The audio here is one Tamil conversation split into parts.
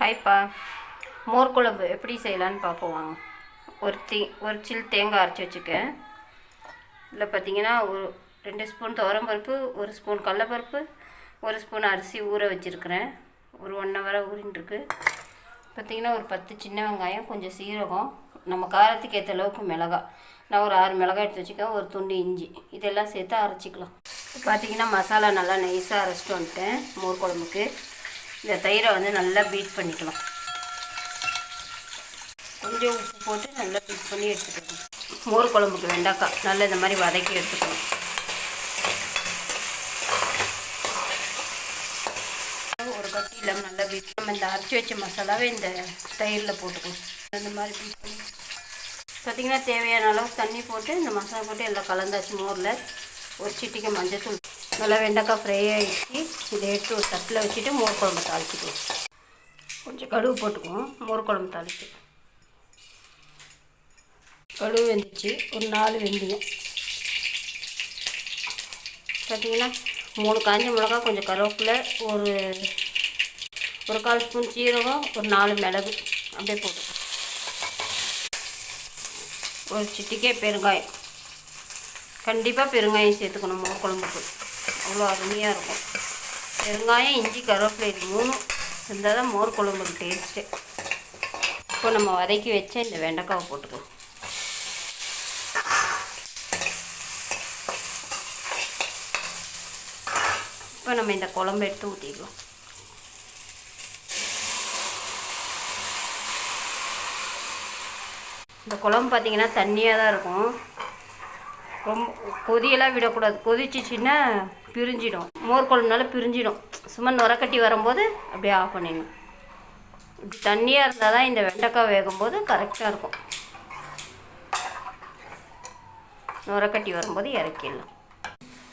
ஹாய்ப்பா மோர் குழம்பு எப்படி செய்யலான்னு பார்ப்போம் வாங்க. ஒரு தே ஒரு சில் தேங்காய் அரைச்சி வச்சுக்கேன் இதில் பார்த்தீங்கன்னா ஒரு ரெண்டு ஸ்பூன் துவரம்பருப்பு ஒரு ஸ்பூன் கடலப்பருப்பு ஒரு ஸ்பூன் அரிசி ஊற வச்சுருக்கிறேன். ஒரு ஒன் ஹவராக ஊறின்ட்டுருக்கு. பார்த்தீங்கன்னா ஒரு பத்து சின்ன வெங்காயம் கொஞ்சம் சீரகம் நம்ம காரத்துக்கு ஏற்ற அளவுக்கு மிளகாய். நான் ஒரு ஆறு மிளகாய் எடுத்து வச்சுக்கேன் ஒரு துண்டு இஞ்சி. இதெல்லாம் சேர்த்து அரைச்சிக்கலாம். பார்த்திங்கன்னா மசாலா நல்லா நைஸாக அரைச்சிட்டு வந்துட்டேன் மோர் குழம்புக்கு இந்த தயிரை வந்து நல்லா பீட் பண்ணிக்கலாம். கொஞ்சம் உப்பு போட்டு நல்லா பீட் பண்ணி எடுத்துக்கணும் மோர் குழம்புக்கு வெண்டைக்காய் நல்லா இந்த மாதிரி வதக்கி எடுத்துக்கணும் ஒரு கட்டி இல்லாமல் நல்லா பீட் நம்ம இந்த அரைச்சி வச்ச மசாலாவே இந்த தயிரில் போட்டுக்கணும் இந்த மாதிரி பீட் பண்ணி. பார்த்திங்கன்னா தேவையான அளவு தண்ணி போட்டு இந்த மசாலா போட்டு எல்லாம் கலந்தாச்சு மோரில். ஒரு சிட்டிக்கு மஞ்சள் தூள் நல்லா வெண்டைக்காய் ஃப்ரை ஆகிடுச்சு இதை எடுத்து ஒரு தட்டில் வச்சுட்டு மோர் குழம்பு தாளிச்சிக்குவோம் கொஞ்சம் கடுகு போட்டுக்குவோம். மோர் குழம்பு தாளிச்சு. கடுகு வெந்துச்சு. ஒரு நாலு வெந்தயம். பார்த்தீங்கன்னா மூணு காஞ்ச மிளகா கொஞ்சம் கருவேப்பிலை ஒரு ஒரு கால் ஸ்பூன் சீரகம் ஒரு நாலு மிளகு. அப்படியே போட்டு ஒரு சிட்டிக்கே பெருங்காயம். கண்டிப்பாக பெருங்காயம் சேர்த்துக்கணும் மோர் குழம்புக்கு. அவ்வளோ அருமையாக இருக்கும். பெருங்காயம் இஞ்சி கருவேப்பிலை இது மூணும் இருந்தால் தான் மோர் குழம்புக்கு டேஸ்ட்டு இப்போ நம்ம வதக்கி வச்ச இந்த வெண்டைக்காவை போட்டுக்கலாம். இப்போ நம்ம இந்த குழம்பு எடுத்து ஊற்றிக்கலாம் இந்த குழம்பு பார்த்தீங்கன்னா தண்ணியாக தான் இருக்கும். ரொம்ப கொதியெல்லாம் விடக்கூடாது. கொதிச்சிச்சின்னா பிரிஞ்சிடும். மோர் குழம்புனால பிரிஞ்சிடும். சும்மா நுரக்கட்டி வரும்போது அப்படியே ஆஃப் பண்ணிடணும். தண்ணியாக இருந்தால் தான் இந்த வெண்டைக்காய் வேகும்போது கரெக்டாக இருக்கும். நுரக்கட்டி வரும்போது இறக்கிடலாம்.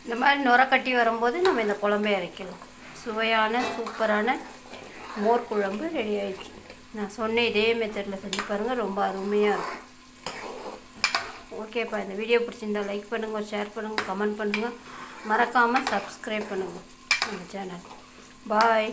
இந்த மாதிரி நுரக்கட்டி வரும்போது நம்ம இந்த குழம்பை இறக்கிடலாம். சுவையான சூப்பரான மோர் குழம்பு ரெடி ஆயிடுச்சு. நான் சொன்ன இதே மெத்தடில் செஞ்சு பாருங்கள் ரொம்ப அருமையாக இருக்கும். ஓகேப்பா இந்த வீடியோ பிடிச்சிருந்தா லைக் பண்ணுங்கள் ஷேர் பண்ணுங்கள் கமெண்ட் பண்ணுங்கள் மறக்காமல் சப்ஸ்கிரைப் பண்ணுங்கள் நம்ம சேனல் பாய்